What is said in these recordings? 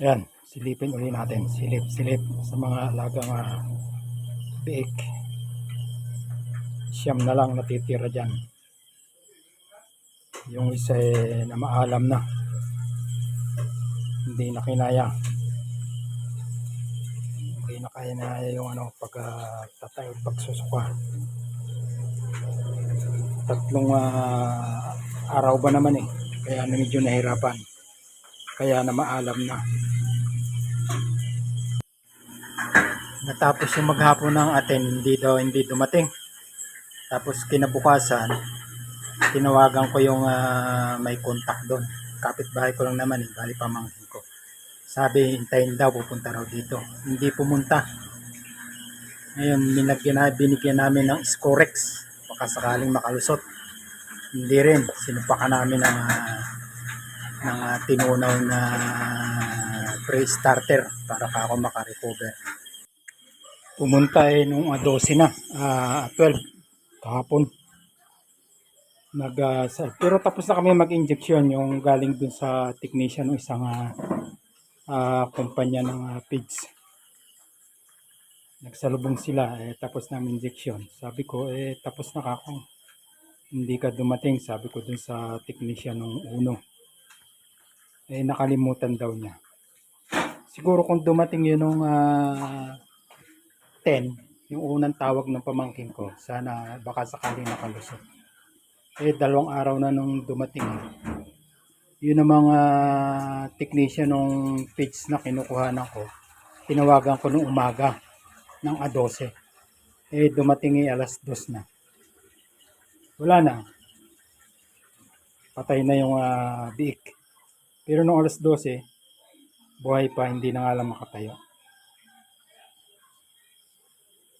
Ayan, silipin uli natin. Silip, silip sa mga alagang uh, biik. Siyam na lang natitira dyan. Yung isa eh, na maalam na. Hindi na kinaya. Hindi na kinaya yung ano, pag uh, tatayo, pagsusuka. Tatlong ah, araw ba naman eh. Kaya medyo nahirapan. Kaya na maalam na. Natapos yung maghapon ng atin, hindi daw hindi dumating. Tapos kinabukasan, tinawagan ko yung ah, may contact doon. Kapitbahay ko lang naman, eh, bali pamangkin ko. Sabi, hintayin daw, pupunta raw dito. Hindi pumunta. Ngayon, binigyan, binigyan namin ng Scorex. Baka sakaling makalusot. Hindi rin. Sinumpakan namin ng, ah, ng ah, tinunaw na pre-starter para ka ako makarecover. Pumunta eh nung ah, 12 na, ah, 12 kahapon. Nag, ah, sa- pero tapos na kami mag-injection yung galing dun sa technician ng isang ah, ah, kumpanya ng ah, pigs. Nagsalubong sila, eh, tapos namin injection. Sabi ko, eh, tapos na kako. Hindi ka dumating, sabi ko dun sa technician ng uno. Eh, nakalimutan daw niya. Siguro kung dumating yun nung ah, 10, yung unang tawag ng pamangkin ko, sana baka sakaling nakalusot. Eh, dalawang araw na nung dumating. Yun ang mga technician ng pitch na kinukuhanan ko. Tinawagan ko nung umaga ng A12. Eh, dumating eh alas 2 na. Wala na. Patay na yung ah, biik. Pero nung alas 12, buhay pa, hindi na nga lang makatayo.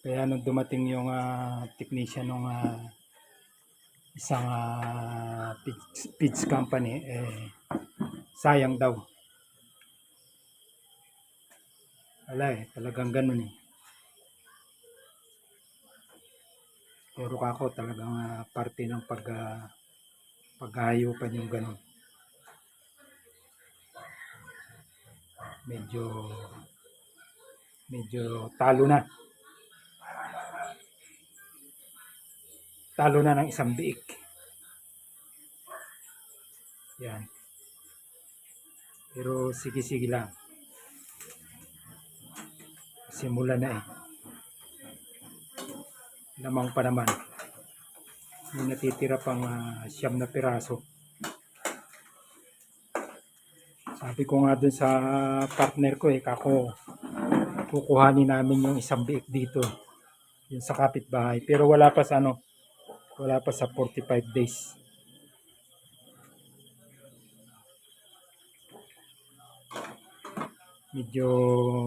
Kaya nung dumating yung ah, technician ng isang uh, feeds, feeds company, eh, sayang daw. Wala eh, talagang ganun eh. Pero ako talagang ah, parte ng pag, uh, paghahayupan yung ganun. Medyo medyo talo na. talo na ng isang biik. Yan. Pero sige-sige lang. Simula na eh. Lamang pa naman. May natitira pang ah, siyam na piraso. Sabi ko nga dun sa partner ko eh, kako kukuhanin namin yung isang biik dito. Yung sa kapitbahay. Pero wala pa sa ano, wala pa sa 45 days. Medyo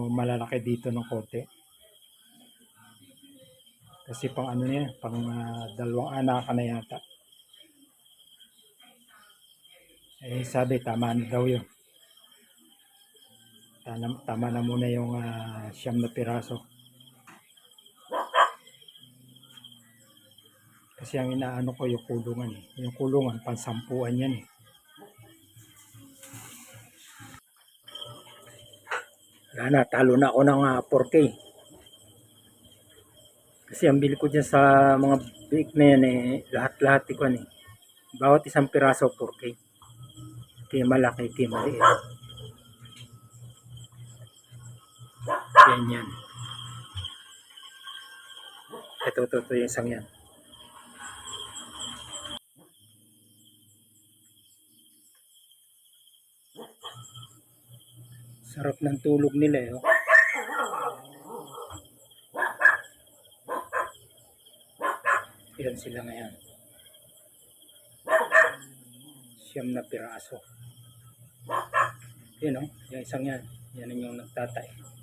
malalaki dito ng konti. Kasi pang ano niya, pang ah, dalawang anak na yata. Eh sabi, tama na daw yun. Tama, tama na muna yung ah, siyam na piraso. Kasi ang inaano ko yung kulungan eh. Yung kulungan, pansampuan yan eh. Wala na, talo na ako ng ah, 4K. Kasi ang bili ko dyan sa mga big na yan eh, lahat-lahat ko eh. Bawat isang piraso 4K. Kaya malaki, kaya maliit. Yan yan. Ito, ito, ito yung isang yan. Sarap ng tulog nila eh. oh. Yan sila ngayon. Siyam na piraso. Yan oh, yung isang yan. Yan yung nagtatay.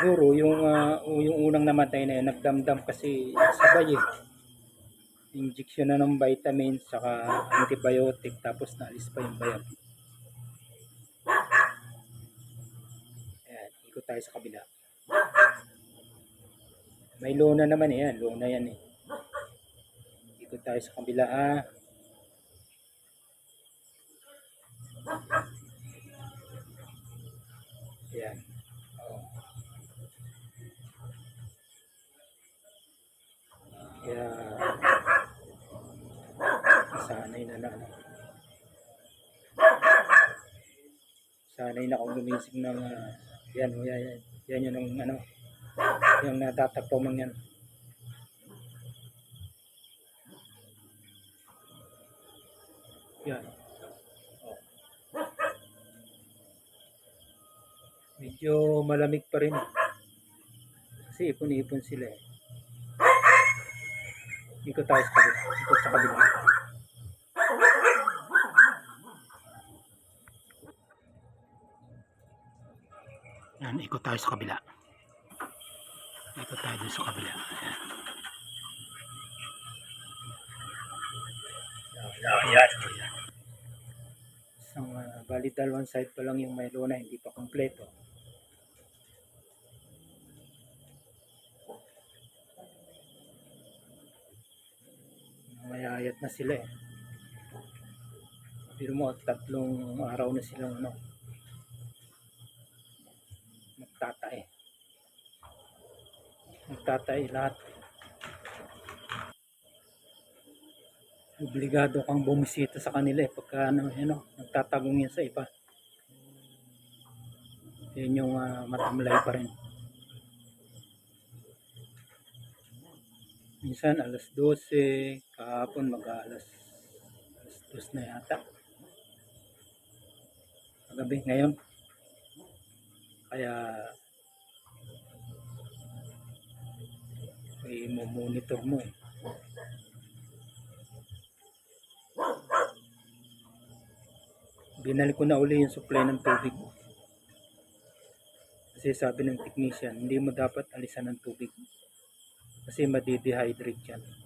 siguro yung uh, yung unang namatay na yun nagdamdam kasi sabay eh. Injection na ng vitamin saka antibiotic tapos naalis pa yung bayan ayan ikot tayo sa kabila. May lona naman eh yan lona yan eh. Ikot tayo sa kabila ah. Ayan. Kaya sanay na ano. Sanay na akong gumising ng ah, yan, yan, yan, yan yun ang ano, yung natatakpo mang yan. Yan. Oh. Medyo malamig pa rin. Kasi ipon-ipon sila eh. Ikot tayo sa kabila. Ikot sa kabila. Yan, ikot tayo sa kabila. Ikot tayo dun sa kabila. Yan. Yan. Yan. Isang uh, bali dalawang side pa lang yung may luna, hindi pa kompleto. Mayayat na sila eh. Pero mo, tatlong araw na silang ano, magtatae. Magtatae lahat. Obligado kang bumisita sa kanila eh pagka ano, ano, nagtatagong yan sa iba. Yan yung ah, matamlay pa rin. Minsan alas 12, kahapon mag alas, alas 2 na yata. Kagabi ngayon. Kaya i-monitor mo eh. Binalik ko na uli yung supply ng tubig. Kasi sabi ng technician, hindi mo dapat alisan ng tubig. Kasi madidehydrate yan.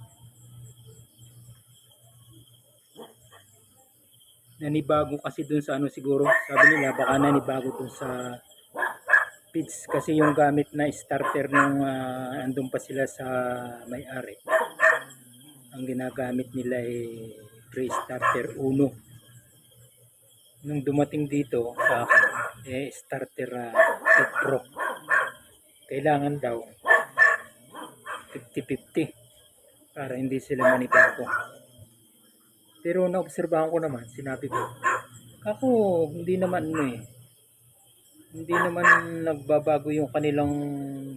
Nanibago kasi dun sa ano siguro, sabi nila baka nanibago dun sa feeds kasi yung gamit na starter nung ah, andun pa sila sa may-ari. Ang ginagamit nila ay pre-starter 1 nung dumating dito sa eh, starter uh, Pro. Kailangan daw 50-50 para hindi sila manibago. Pero naobserbahan ko naman, sinabi ko, ako hindi naman ano eh, hindi naman nagbabago yung kanilang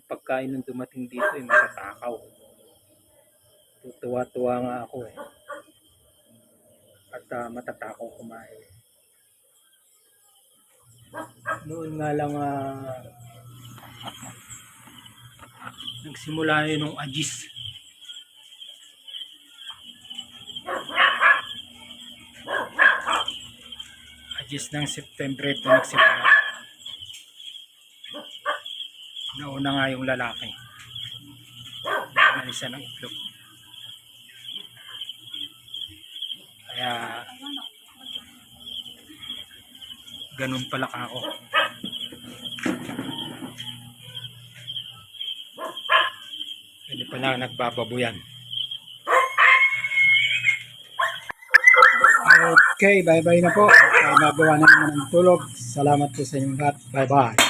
pagkain nung dumating dito eh, matatakaw. Tuwa-tuwa nga ako eh. At ah, matatakaw kumain. Noon nga lang ah, nagsimula yun nung Agis. Agis ng September ito nagsimula. Nauna nga yung lalaki. Nalisa ng itlog. Kaya ganun pala ka ako. Hindi pala nagbababuyan. Okay, bye-bye na po. Uh, magawa na naman ng tulog. Salamat po sa inyong lahat. Bye-bye.